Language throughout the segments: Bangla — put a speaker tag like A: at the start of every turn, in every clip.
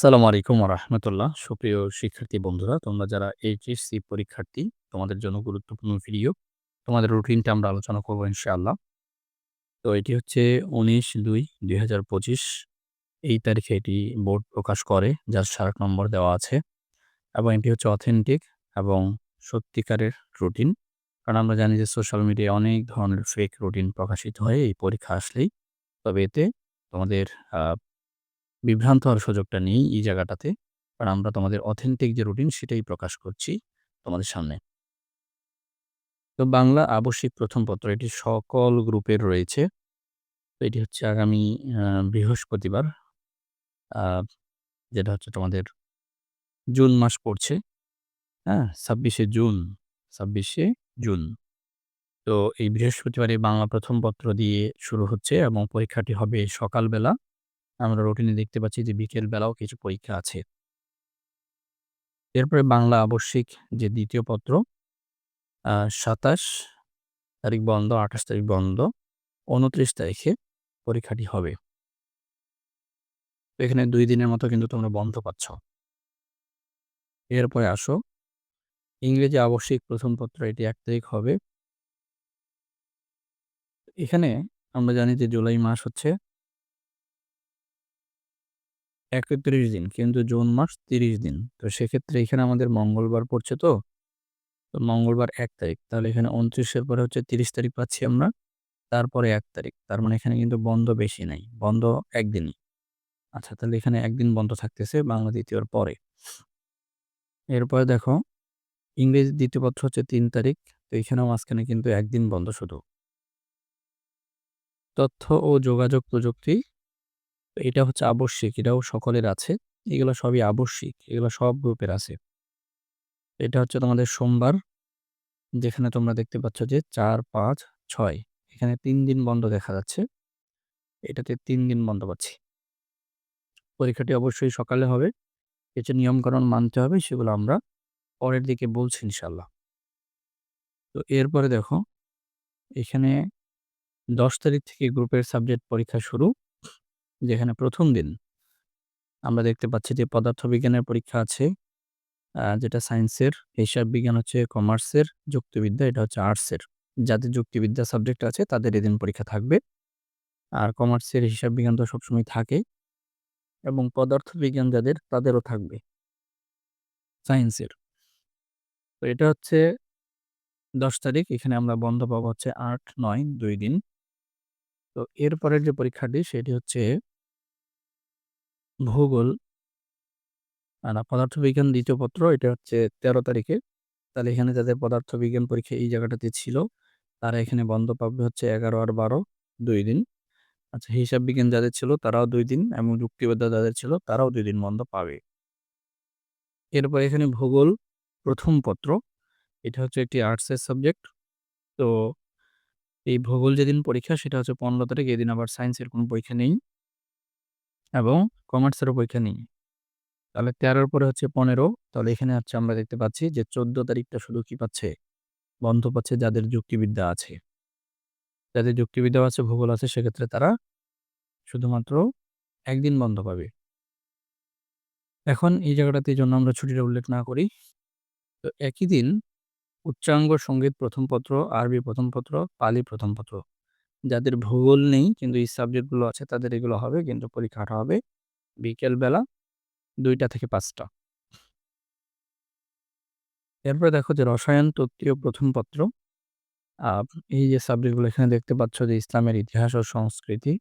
A: আসসালামু আলাইকুম রাহমাতুল্লাহ। সুপ্রিয় শিক্ষার্থী বন্ধুরা, তোমরা যারা এইচএসসি পরীক্ষার্থী, তোমাদের জন্য গুরুত্বপূর্ণ ভিডিও। তোমাদের রুটিনটা আমরা আলোচনা করব ইনশাআল্লাহ। তো এটি হচ্ছে ১৯-২-২০২৫ এই তারিখে এটি বোর্ড প্রকাশ করে, যার ৭ নম্বর দেওয়া আছে এবং এটি হচ্ছে অথেন্টিক এবং সত্যিকারের রুটিন। কারণ আমরা জানি যে সোশ্যাল মিডিয়ায় অনেক ধরনের ফেক রুটিন প্রকাশিত হয় এই পরীক্ষা আসলেই। তবে এতে তোমাদের বিভ্রান্ত হওয়ার সুযোগটা নেই এই জায়গাটাতে। কারণ আমরা তোমাদের অথেন্টিক যে রুটিন সেটাই প্রকাশ করছি তোমাদের সামনে। তো বাংলা আবশ্যিক প্রথম পত্র এটি সকল গ্রুপের রয়েছে। তো এটি হচ্ছে আগামী বৃহস্পতিবার। যেটা হচ্ছে তোমাদের জুন মাস পড়ছে। হ্যাঁ? ২৬শে জুন, ২৬শে জুন। তো এই বৃহস্পতিবারে বাংলা প্রথম পত্র দিয়ে শুরু হচ্ছে এবং পরীক্ষাটি হবে সকালবেলা। আমরা রুটিনে দেখতে পাচ্ছি যে বিকেল বেলাও কিছু পরীক্ষা আছে। এরপরে বাংলা আবশ্যিক যে দ্বিতীয় পত্র ২৭ তারিখ বন্ধ, ২৮ তারিখ বন্ধ। ২৯ তারিখে পরীক্ষাটি হবে। এখানে দুই দিনের মতো কিন্তু তোমরা বন্ধ পাচ্ছ। এরপরে আসো ইংরেজি আবশ্যিক প্রথম পত্র এটি এক তারিখ হবে। এখানে আমরা জানি যে জুলাই মাস হচ্ছে ৩১ দিন কিন্তু জুন মাস ৩০ দিন। তো সেক্ষেত্রে এখানে আমাদের মঙ্গলবার পড়ছে তো। তো মঙ্গলবার এক তারিখ। তাহলে এখানে উনত্রিশের পরে হচ্ছে ৩০ তারিখ পাচ্ছি আমরা। তারপরে এক তারিখ। তার মানে এখানে কিন্তু বন্ধ বেশি নাই। বন্ধ ১ দিনই। আচ্ছা তাহলে এখানে একদিন বন্ধ থাকতেছে বাংলা দ্বিতীয়র পরে। এরপরে দেখো, ইংরেজি দ্বিতীয় পত্র হচ্ছে তিন তারিখ। তো এখানেও মাঝখানে কিন্তু একদিন বন্ধ শুধু। তথ্য ও যোগাযোগ প্রযুক্তি এটা হচ্ছে আবশ্যিক। এটাও সকলের আছে। এগুলো সবই আবশ্যিক। এগুলো সব গ্রুপের আছে। এটা হচ্ছে তোমাদের সোমবার। যেখানে তোমরা দেখতে পাচ্ছ যে ৪, ৫, ৬ এখানে তিন দিন বন্ধ দেখা যাচ্ছে। এটাতে তিন দিন বন্ধ পাচ্ছি। পরীক্ষাটি অবশ্যই সকালে হবে। কিছু নিয়মকানুন মানতে হবে সেগুলো আমরা পরের দিকে বলছি ইনশাআল্লাহ। তো এরপরে দেখো এখানে ১০ তারিখ থেকে গ্রুপের সাবজেক্ট পরীক্ষা শুরু। যেখানে প্রথম দিন আমরা দেখতে পাচ্ছি যে পদার্থবিজ্ঞানের পরীক্ষা আছে। যেটা সায়েন্সের, হিসাব বিজ্ঞান হচ্ছে কমার্সের, যুক্তিবিদ্যা এটা হচ্ছে আর্টসের। যাদের যুক্তিবিদ্যা সাবজেক্ট আছে তাদের এদিন পরীক্ষা থাকবে। আর কমার্সের হিসাব বিজ্ঞান তো সবসময় থাকে। এবং পদার্থবিজ্ঞান যাদের তাদেরও থাকবে। সায়েন্সের। তো এটা হচ্ছে ১০ তারিখ। এখানে আমরা বন্ধ পাবো হচ্ছে ৮, ৯ ২ দিন। তো এরপরের যে পরীক্ষাটি সেটি হচ্ছে ভূগোল। আর পদার্থবিজ্ঞান দ্বিতীয় পত্র এটা হচ্ছে ১৩ তারিখে। তাহলে এখানে যাদের পদার্থবিজ্ঞান পরীক্ষা এই জায়গাটাতে ছিল, তারা এখানে বন্ধ পাবে হচ্ছে ১১ আর ১২ ২ দিন। আচ্ছা হিসাব বিজ্ঞান যাদের ছিল তারাও দুই দিন এবং যুক্তিবিদ্যা যাদের ছিল তারাও দুই দিন বন্ধ পাবে। এরপর এখানে ভূগোল প্রথম পত্র। এটা হচ্ছে একটি আর্টসের সাবজেক্ট। তো এই ভূগোল যেদিন পরীক্ষা সেটা হচ্ছে ১৫ তারিখ। এদিন আবার সায়েন্সের কোনো পরীক্ষা নেই। এবং কমার্সেরও পরীক্ষা নেই। তাহলে তেরোর পরে হচ্ছে ১৫ তাহলে এখানে হচ্ছে আমরা দেখতে পাচ্ছি যে ১৪ তারিখটা শুধু কি পাচ্ছে? বন্ধ পাচ্ছে যাদের যুক্তিবিদ্যা আছে। যাদের যুক্তিবিদ্যাও আছে, ভূগোল আছে সেক্ষেত্রে তারা শুধুমাত্র একদিন বন্ধ পাবে। এখন এই জায়গাটাতে এইজন্য আমরা ছুটিটা উল্লেখ না করি। তো একই দিন উচ্চাঙ্গ সংগীত প্রথম পত্র, আরবি প্রথম পত্র, পালি প্রথম পত্র। যাদের ভূগোল নেই কিন্তু এই সাবজেক্টগুলো আছে তাদের এগুলো হবে কিন্তু পরীক্ষাটা হবে বিকেল বেলা ২টা থেকে পাঁচটা এরপরে দেখো যে রসায়ন তত্ত্বীয় প্রথম পত্র। এই যে সাবজেক্টগুলো এখানে দেখতে পাচ্ছ যে ইসলামের ইতিহাস ও সংস্কৃতি।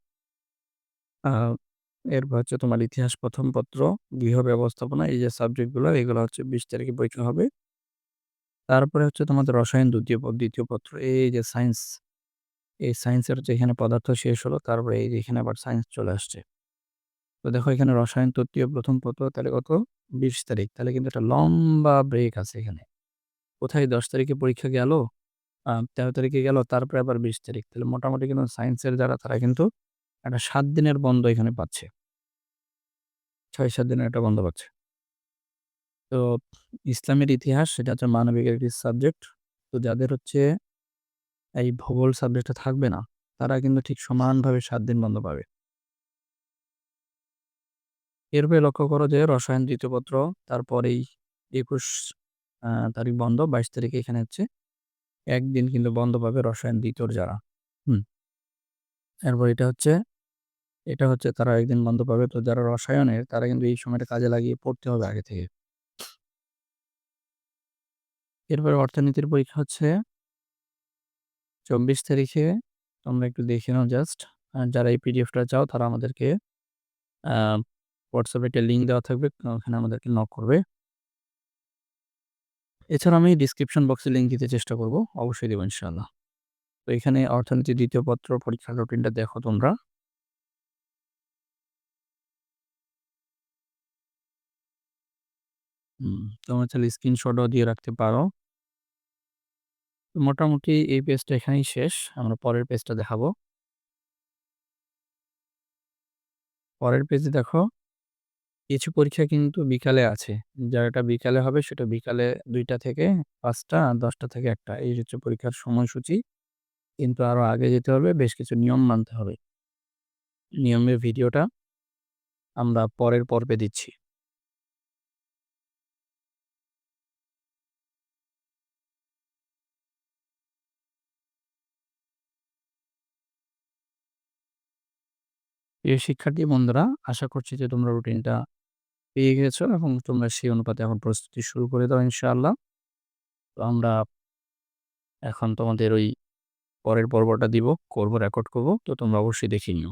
A: এরপর হচ্ছে তোমার ইতিহাস প্রথম পত্র, গৃহ ব্যবস্থাপনা এই যে সাবজেক্টগুলো এগুলো হচ্ছে ২০ তারিখে পরীক্ষা হবে। তারপরে হচ্ছে তোমাদের রসায়ন দ্বিতীয় দ্বিতীয় পত্র। এই যে সায়েন্স, এই সায়েন্সের এখানে পদার্থ শেষ হলো। তারপরে এই যে এখানে আবার সায়েন্স চলে আসছে। তো দেখো এখানে রসায়ন তত্ত্বীয় প্রথম পত্র তাহলে কত? ২০ তারিখ। তাহলে কিন্তু একটা লম্বা ব্রেক আছে এখানে। কোথায় ১০ তারিখে পরীক্ষা গেল, ১৩ তারিখে গেল তারপরে আবার ২০ তারিখ। তাহলে মোটামুটি কিন্তু সায়েন্সের যারা তারা কিন্তু একটা সাত দিনের বন্ধ এখানে পাচ্ছে। ৬-৭ দিনের একটা বন্ধ পাচ্ছে। তো ইসলামের ইতিহাস সেটা হচ্ছে মানবিক একটি সাবজেক্ট। তো যাদের হচ্ছে এই ভূগোল সাবজেক্টটা থাকবে না, তারা কিন্তু ঠিক সমানভাবে সাত দিন বন্ধ পাবে। এরপরে লক্ষ্য করো যে রসায়ন দ্বিতীয় পত্র তারপরেই একুশ তারিখ বন্ধ বাইশ তারিখে এখানে হচ্ছে একদিন কিন্তু বন্ধ পাবে রসায়ন দ্বিতীয়র যারা হুম এরপর এটা হচ্ছে এটা হচ্ছে তারা একদিন বন্ধ পাবে তো যারা রসায়নের তারা কিন্তু এই সময়টা কাজে লাগিয়ে পড়তে হবে আগে থেকে এরপরে অর্থনীতির পরীক্ষা হচ্ছে চব্বিশ তারিখে তোমরা একটু দেখে নাও জাস্ট যারা এই পিডিএফটা চাও তারা আমাদেরকে হোয়াটসঅ্যাপে একটা লিঙ্ক দেওয়া থাকবে, ওখানে আমাদেরকে নক করবে। এছাড়া আমি ডিসক্রিপশন বক্সে লিঙ্ক দিতে চেষ্টা করব, অবশ্যই দেবো ইনশাল্লাহ তো এখানে অর্থনীতি দ্বিতীয় পত্র, পরীক্ষার রুটিনটা দেখো তোমরা। তোমরা চাইলে স্ক্রিনশটও দিয়ে রাখতে পারো। মোটামুটি এই পেজটা এখানেই শেষ। আমরা পরের পেজটা দেখাবো। পরের পেজে দেখো, কিছু পরীক্ষা কিন্তু বিকালে আছে। যেটা বিকালে হবে, সেটা বিকালে দুইটা থেকে পাঁচটা, আর দশটা থেকে একটা। এই হচ্ছে পরীক্ষার সময়সূচি। কিন্তু আরও আগে যেতে হবে, বেশ কিছু নিয়ম মানতে হবে। নিয়মের ভিডিওটা আমরা পরের পর্বে দিচ্ছি। প্রিয় শিক্ষার্থী বন্ধুরা, আশা করছি যে তোমরা রুটিনটা পেয়ে গেছো এবং তোমরা সেই অনুপাতে এখন প্রস্তুতি শুরু করে দাও ইনশাআল্লাহ। তো আমরা এখন তোমাদের ওই পরের পর্বটা দিব, করব রেকর্ড করব, তো তোমরা অবশ্যই দেখে নিও।